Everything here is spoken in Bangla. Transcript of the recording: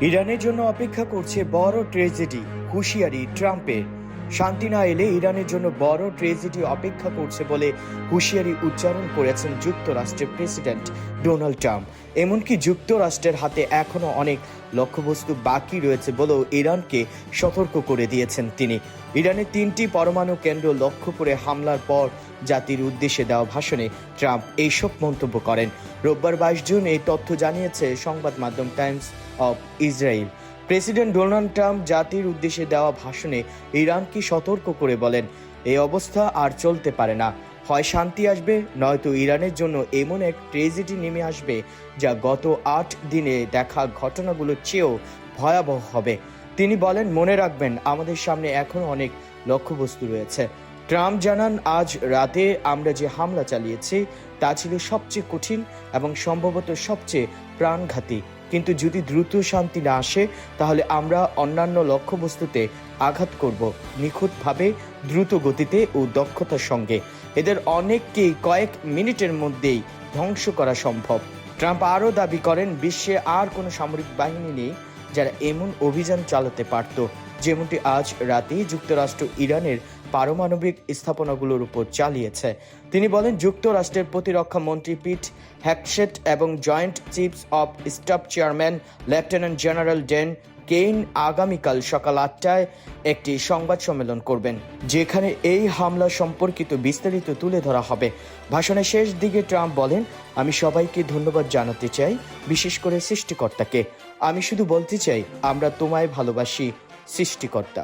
ইরানের জন্য অপেক্ষা করছে বড় ট্রেজেডি হুঁশিয়ারি ট্রাম্পের। শান্তি না এলে ইরানের জন্য বড় ট্রেজেডি অপেক্ষা করছে বলে হুঁশিয়ারি উচ্চারণ করেছেন যুক্তরাষ্ট্রের প্রেসিডেন্ট ডোনাল্ড ট্রাম্প। এমনকি যুক্তরাষ্ট্রের হাতে এখনও অনেক লক্ষ্যবস্তু বাকি রয়েছে বলেও ইরানকে সতর্ক করে দিয়েছেন তিনি। ইরানের তিনটি পরমাণু কেন্দ্র লক্ষ্য করে হামলার পর জাতির উদ্দেশ্যে দেওয়া ভাষণে ট্রাম্প এইসব মন্তব্য করেন। রোববার বাইশ জুন এই তথ্য জানিয়েছে সংবাদ মাধ্যম Times of Israel. President Donald Trump জাতির উদ্দেশ্যে দেওয়া ভাষণে ইরানকে সতর্ক করে বলেন এই অবস্থা আর চলতে পারে না। হয় শান্তি আসবে, নয়তো ইরানের জন্য এমন এক ট্রেজেডি নেমে আসবে যা গত আট দিনে দেখা ঘটনাগুলোর চেয়েও ভয়াবহ হবে। তিনি বলেন, মনে রাখবেন, আমাদের সামনে এখন অনেক লক্ষ্যবস্তু রয়েছে। ট্রাম্প জানান, আজ রাতে আমরা যে হামলা চালিয়েছি, তা ছিল সবচেয়ে কঠিন এবং সম্ভবত সবচেয়ে প্রাণঘাতী। কিন্তু যদি দ্রুত শান্তি না আসে, তাহলে আমরা অন্যান্য লক্ষ্যবস্তুতে আঘাত করব নিখুঁতভাবে, দ্রুত গতিতে ও দক্ষতার সঙ্গে। এদের অনেককেই কয়েক মিনিটের মধ্যেই ধ্বংস করা সম্ভব। ট্রাম্প আরও দাবি করেন, বিশ্বে আর কোনো সামরিক বাহিনী নেই যারা এমন অভিযান চালাতে পারত, যেমনটি আজ রাতে যুক্তরাষ্ট্র ইরানের পারমাণবিক স্থাপনাগুলোর উপর চালিয়েছে। তিনি বলেন, যুক্তরাষ্ট্রের প্রতিরক্ষা মন্ত্রী পিট হ্যাকশেট এবং joint chiefs of staff chairman lieutenant general Dan Caine আগামীকাল সকাল আটটায় একটি সংবাদ সম্মেলন করবেন, যেখানে এই হামলা সম্পর্কিত বিস্তারিত তুলে ধরা হবে। ভাষণের শেষ দিকে ট্রাম্প বলেন, আমি সবাইকে ধন্যবাদ জানাতে চাই, বিশেষ করে সৃষ্টিকর্তাকে। আমি শুধু বলতে চাই, আমরা তোমায় ভালোবাসি, সৃষ্টিকর্তা।